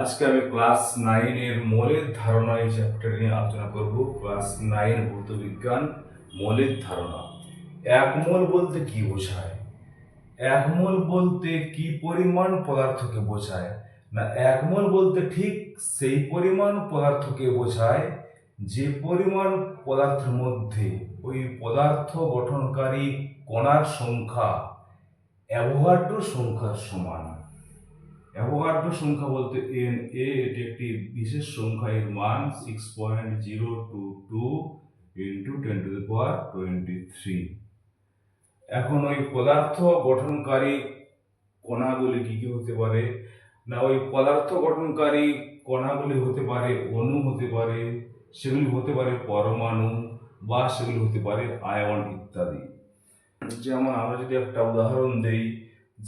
আজকে আমি ক্লাস নাইনের মোলের ধারণা এই চ্যাপ্টার নিয়ে আলোচনা করব। ক্লাস নাইন ভৌত বিজ্ঞান মোলের ধারণা। এক মোল বলতে কি বোঝায়? এক মোল বলতে কি পরিমাণ পদার্থকে বোঝায়? না, এক মোল বলতে ঠিক সেই পরিমাণ পদার্থকে বোঝায় যে পরিমাণ পদার্থের মধ্যে ওই পদার্থ গঠনকারী কণার সংখ্যা অ্যাভোগাড্রো সংখ্যার সমান। সংখ্যা বলতে এন এ এটি একটি বিশেষ সংখ্যা। এর মান six point zero two two into ten to the power twenty three এখন ওই পদার্থ গঠনকারী কণাগুলি কি কি হতে পারে? না, ওই পদার্থ গঠনকারী কণাগুলি হতে পারে অণু, হতে পারে সেগুলি হতে পারে পরমাণু বা সেগুলি হতে পারে আয়ন ইত্যাদি। যেমন আমরা যদি একটা উদাহরণ দেই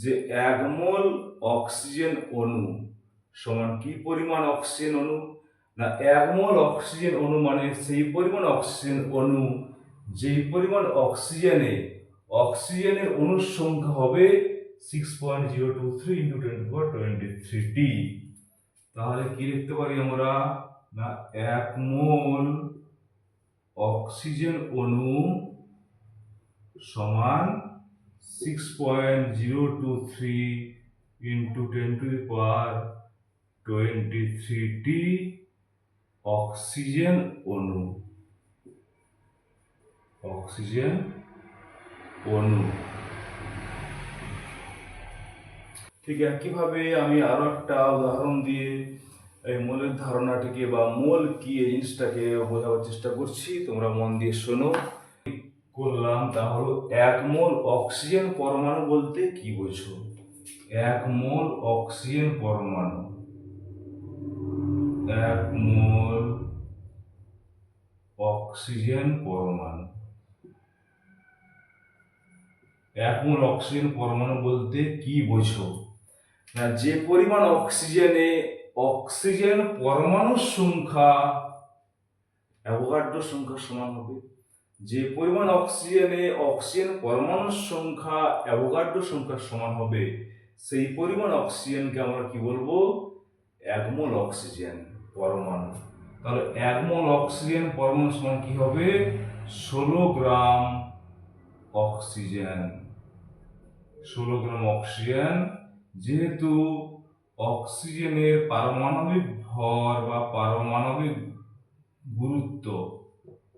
যে এক মোল অক্সিজেন অণু সমান কি পরিমাণ অক্সিজেন অণু? না এক মোল অক্সিজেন অণু মানে সেই পরিমাণ অক্সিজেন অণু, যেই পরিমাণ অক্সিজেনে, অক্সিজেনের অণুর সংখ্যা হবে six point zero two three into twenty four twenty three টি তাহলে কি লিখতে পারি আমরা? না এক মোল অক্সিজেন অণু সমান six point zero two three into ten to the power twenty three T oxygen অণু অক্সিজেন অণু ঠিক একইভাবে আমি আরও একটা উদাহরণ দিয়ে এই মোলের ধারণাটিকে বা মোল কি এই জিনিসটাকে বোঝাবার চেষ্টা করছি। তোমরা মন দিয়ে শোনো। করলাম তা হলো এক মোল অক্সিজেন পরমাণু বলতে কি বোঝো? এক মোল অক্সিজেন পরমাণু। এক মোল অক্সিজেন পরমাণু। এক মোল অক্সিজেন পরমাণু বলতে কি বোঝো? না, যে পরিমাণ অক্সিজেনে অক্সিজেন পরমাণুর সংখ্যা অ্যাভোগাড্রো সংখ্যা সমান হবে। যে পরিমাণ অক্সিজেনে অক্সিজেন পরমাণুর সংখ্যা অ্যাভোগাড্রো সংখ্যার সমান হবে, সেই পরিমাণ অক্সিজেনকে আমরা কি বলব? এক মোল অক্সিজেন পরমাণু। তাহলে এক মোল অক্সিজেন পরমাণু সমান কি হবে? ষোলো গ্রাম অক্সিজেন ষোলো গ্রাম অক্সিজেন যেহেতু অক্সিজেনের পারমাণবিক ভর বা পারমাণবিক গুরুত্ব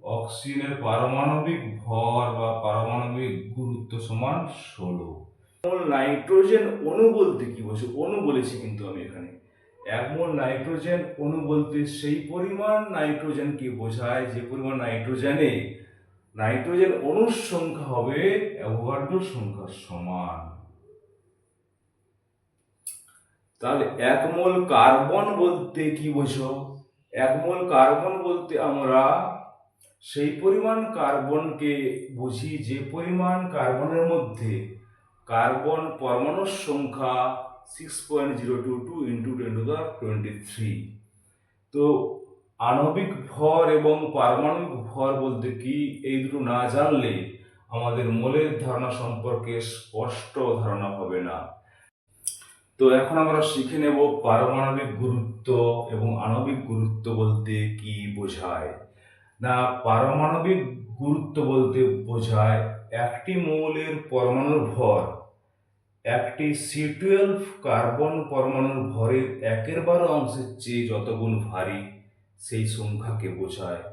অক্সিজেনের পারমাণবিক ভর বা পারমাণবিক গুরুত্ব সমান ষোলো। নাইট্রোজেন অণু বলতে কি বলছে অণু বলেছি কিন্তু আমি এখানে। এক মোল নাইট্রোজেন অণু বলতে সেই পরিমাণ নাইট্রোজেনকে বোঝায়? যে পরিমাণ নাইট্রোজেনে নাইট্রোজেন অণুর সংখ্যা হবে অ্যাভোগাড্রো সংখ্যার সমান। তাহলে এক মোল কার্বন বলতে কি বোঝো? এক মোল কার্বন বলতে আমরা সেই পরিমাণ কার্বনকে বুঝি যে পরিমাণ কার্বনের মধ্যে কার্বন পরমাণুর সংখ্যা six point zero two two into ten to the twenty three তো আণবিক ভর এবং পারমাণবিক ভর বলতে কি এই দুটো না জানলে আমাদের মোলের ধারণা সম্পর্কে স্পষ্ট ধারণা হবে না। তো এখন আমরা শিখে নেব পারমাণবিক গুরুত্ব এবং আণবিক গুরুত্ব বলতে কি বোঝায়। না, পারমাণবিক গুরুত্ব বলতে বোঝায় একটি মৌলের পরমাণুর ভর। একটি সি টুয়েলভ কার্বন পরমাণুর ভরের একের বারো অংশের চেয়ে যতগুণ ভারী, সেই সংখ্যাকে বোঝায়।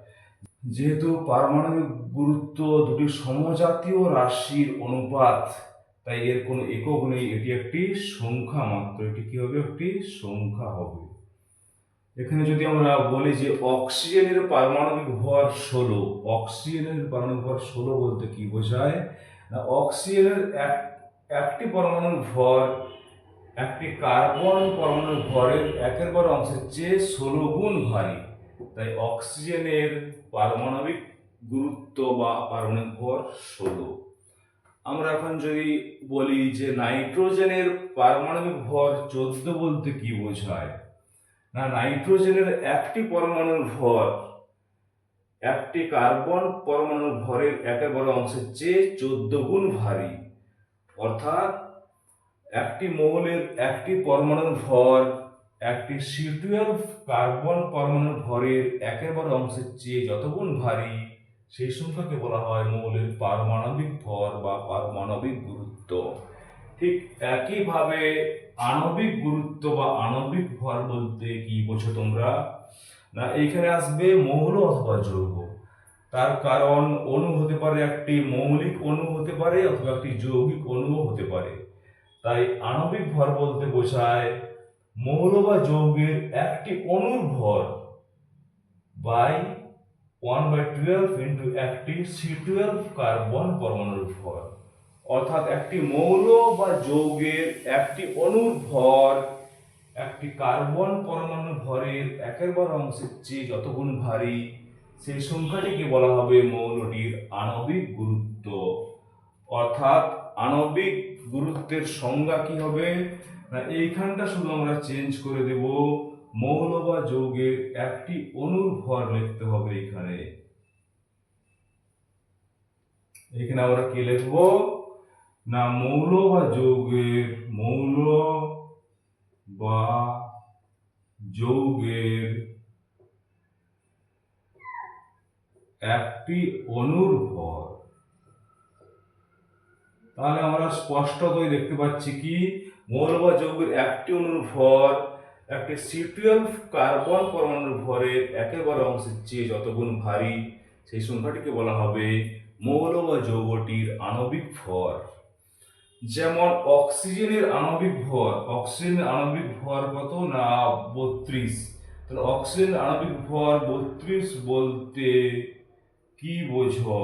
যেহেতু পারমাণবিক গুরুত্ব দুটি সমজাতীয় রাশির অনুপাত, তাই এর কোনো একক নেই, এটি একটি সংখ্যা মাত্র, এটি কী হবে? একটি সংখ্যা হবে। এখানে যদি আমরা বলি যে অক্সিজেনের পারমাণবিক ভর ষোলো, অক্সিজেনের পারমাণবিক ভর ষোলো বলতে কি বোঝায়? না, অক্সিজেনের এক, একটি পরমাণুর ভর, একটি কার্বন পরমাণুর ভরের একের বড় অংশের চেয়ে ষোলো গুণ ভারী। তাই অক্সিজেনের পারমাণবিক গুরুত্ব বা পারমাণবিক ভর ষোলো। আমরা এখন যদি বলি যে নাইট্রোজেনের পারমাণবিক ভর চোদ্দ বলতে কি বোঝায়? না, নাইট্রোজেনের একটি পরমাণুর ভর, একটি কার্বন পরমাণুর ভরের একের বড় অংশের চেয়ে চোদ্দ গুণ ভারী। অর্থাৎ একটি মৌলের একটি পরমাণুর ভর, একটি সি কার্বন পরমাণুর ভরের একেবারে অংশের চেয়ে যতগুণ ভারী, সেই সংখ্যাকে বলা হয় মৌলের পারমাণবিক ভর বা পারমাণবিক গুরুত্ব। ঠিক একইভাবে আণবিক গুরুত্ব বা আণবিক ভর বলতে কি বোঝো তোমরা? না, এইখানে আসবে মৌল অথবা যৌগ। তার কারণ অণু হতে পারে একটি মৌলিক অণু হতে পারে অথবা একটি যৌগিক অণুও হতে পারে। তাই আণবিক ভর বলতে বোঝায় মৌল বা যৌগের একটি অণুর ভর by one by twelve into একটি সি টুয়েলভ কার্বন পরমাণুর ভর। অর্থাৎ একটি মৌল বা যৌগের একটি অণুর ভর একটি কার্বন পরমাণু ভরের একের বার অংশের চেয়ে যতগুণ ভারী, সেই সংখ্যাটিকে বলা হবে মৌলটির আণবিক গুরুত্ব। অর্থাৎ আণবিক গুরুত্বের সংজ্ঞা কি হবে? না, এইখানটা শুধু আমরা চেঞ্জ করে দেব। মৌল বা যৌগের একটি অণুর ভর লিখতে হবে এখানে। এখানে আমরা কি লিখব? না মৌল বা যৌগের, মৌল বা যৌগের একটি অণুর ভর তাহলে আমরা স্পষ্টতই দেখতে পাচ্ছি কি? মৌল বা যৌগের একটি অণুর ভর একটি সি কার্বন পরমাণুর ভরের একেবারে অংশের চেয়ে যতগুণ ভারী, সেই সংখ্যাটিকে বলা হবে মৌল বা যৌগটির আণবিক ভর। যেমন অক্সিজেনের আণবিক ভর, অক্সিজেনের আণবিক ভর কত না বত্রিশ? তাহলে অক্সিজেন আণবিক ভর বত্রিশ বলতে কি বোঝো?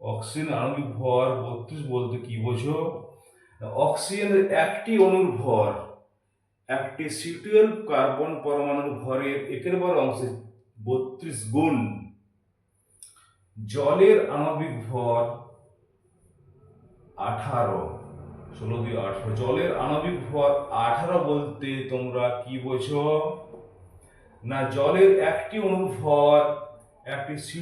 অক্সিজেন আণবিক ভর বত্রিশ বলতে কি বোঝো? অক্সিজেনের একটি অণুর ভর, একটি সি টুয়েলভ কার্বন পরমাণুর ভরের একের বার অংশে বত্রিশ গুণ। জলের আণবিক ভর আঠারো। ষোলো দিয়ে আঠারো। জলের আণবিক ভর আঠারো বলতে তোমরা কি বোঝো? না, জলের একটি অণুর ভর একটি সি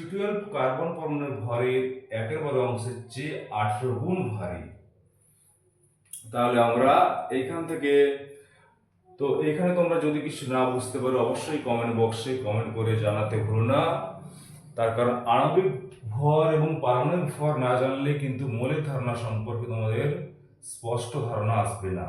কার্বন পরমাণুর ভরের একের বড় অংশের চেয়ে আঠারো গুণ ভারী। তাহলে আমরা এইখান থেকে, তো এখানে তোমরা যদি কিছু না বুঝতে পারো, অবশ্যই কমেন্ট বক্সে কমেন্ট করে জানাতে ভুলো না। তার কারণ আণবিক ভর এবং পারমাণবিক ভর না জানলে কিন্তু মৌলিক ধারণা সম্পর্কে তোমাদের স্পষ্ট ধারণা আসবে না।